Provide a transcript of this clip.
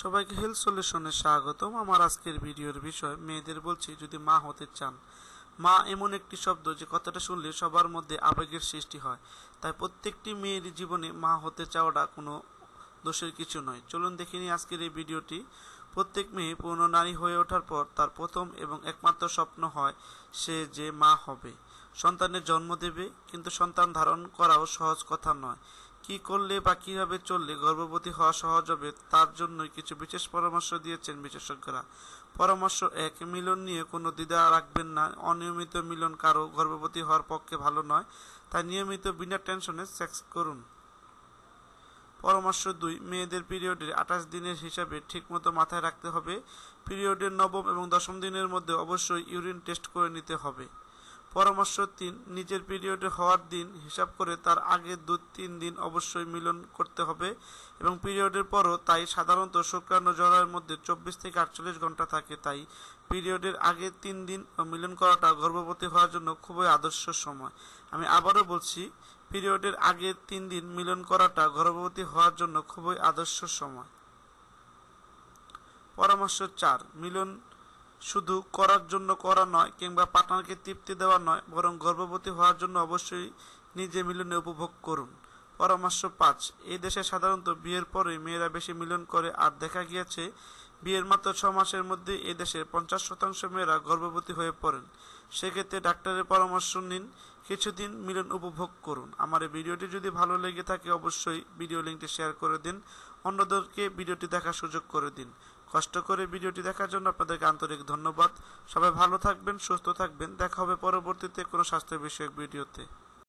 সবাইকে হেলথ সলিউশনে স্বাগতম। আমার আজকের ভিডিওর বিষয়, মেয়েদের বলছি, যদি মা হতে চান, মা এমন একটি শব্দ যে কথাটা শুনলে সবার মধ্যে আবেগের সৃষ্টি হয়। তাই প্রত্যেকটি মেয়ের জীবনে মা হতে চাওয়াটা কোনো দোষের কিছু নয়। চলুন দেখে নিই আজকের এই ভিডিওটি। প্রত্যেক মেয়ে পূর্ণ নারী হয়ে ওঠার পর তার প্রথম এবং একমাত্র স্বপ্ন হয় সে যে মা হবে। সন্তানের জন্ম দেবে, কিন্তু সন্তান ধারণ করাও সহজ কথা নয়। কি করলে বা কীভাবে চললে গর্ভবতী হওয়া সহজ হবে, তার জন্যই কিছু বিশেষ পরামর্শ দিয়েছেন বিশেষজ্ঞরা। পরামর্শ এক, মিলন নিয়ে কোনো দ্বিধা রাখবেন না। অনিয়মিত মিলন কারও গর্ভবতী হওয়ার পক্ষে ভালো নয়, তাই নিয়মিত বিনা টেনশনে সেক্স করুন। পরামর্শ দুই, মেয়েদের পিরিয়ডের আঠাশ দিনের হিসাবে ঠিকমতো মাথায় রাখতে হবে। পিরিয়ডের নবম এবং দশম দিনের মধ্যে অবশ্যই ইউরিন টেস্ট করে নিতে হবে। পরামর্শ তিন, নিজের পিরিয়ডে হওয়ার দিন হিসাব করে তার আগে দু, তিন দিন অবশ্যই মিলন করতে হবে এবং পিরিয়ডের পরও তাই সাধারণত শুক্রাণু জরায়ের মধ্যে চব্বিশ থেকে আটচল্লিশ ঘণ্টা থাকে। তাই পিরিয়ডের আগে তিন দিন মিলন করাটা গর্ভবতী হওয়ার জন্য খুবই আদর্শ সময়। আমি আবারও বলছি পিরিয়ডের আগে তিন দিন মিলন করাটা গর্ভবতী হওয়ার জন্য খুবই আদর্শ সময়। পরামর্শ চার, মিলন শুধু করার জন্য করা নয়, কিংবা পার্টনারকে তৃপ্তি দেওয়া নয়, বরং গর্ভবতী হওয়ার জন্য অবশ্যই নিজে মিলনে উপভোগ করুন। পরামর্শ পাঁচ, এই দেশে সাধারণত বিয়ের পরে মেয়েরা বেশি মিলন করে, আর দেখা গিয়েছে বিয়ের মাত্র ছ মাসের মধ্যে এই দেশের পঞ্চাশ শতাংশ মেয়েরা গর্ভবতী হয়ে পড়েন। সেক্ষেত্রে ডাক্তারের পরামর্শ নিন, কিছুদিন মিলন উপভোগ করুন। আমার এই ভিডিওটি যদি ভালো লেগে থাকে, অবশ্যই ভিডিও লিঙ্কটি শেয়ার করে দিন। অন্যদেরকে ভিডিওটি দেখার সুযোগ করে দিন। কষ্ট করে ভিডিওটি দেখার জন্য আপনাদেরকে আন্তরিক ধন্যবাদ। সবাই ভালো থাকবেন, সুস্থ থাকবেন। দেখা হবে পরবর্তীতে কোনো স্বাস্থ্য বিষয়ক ভিডিওতে।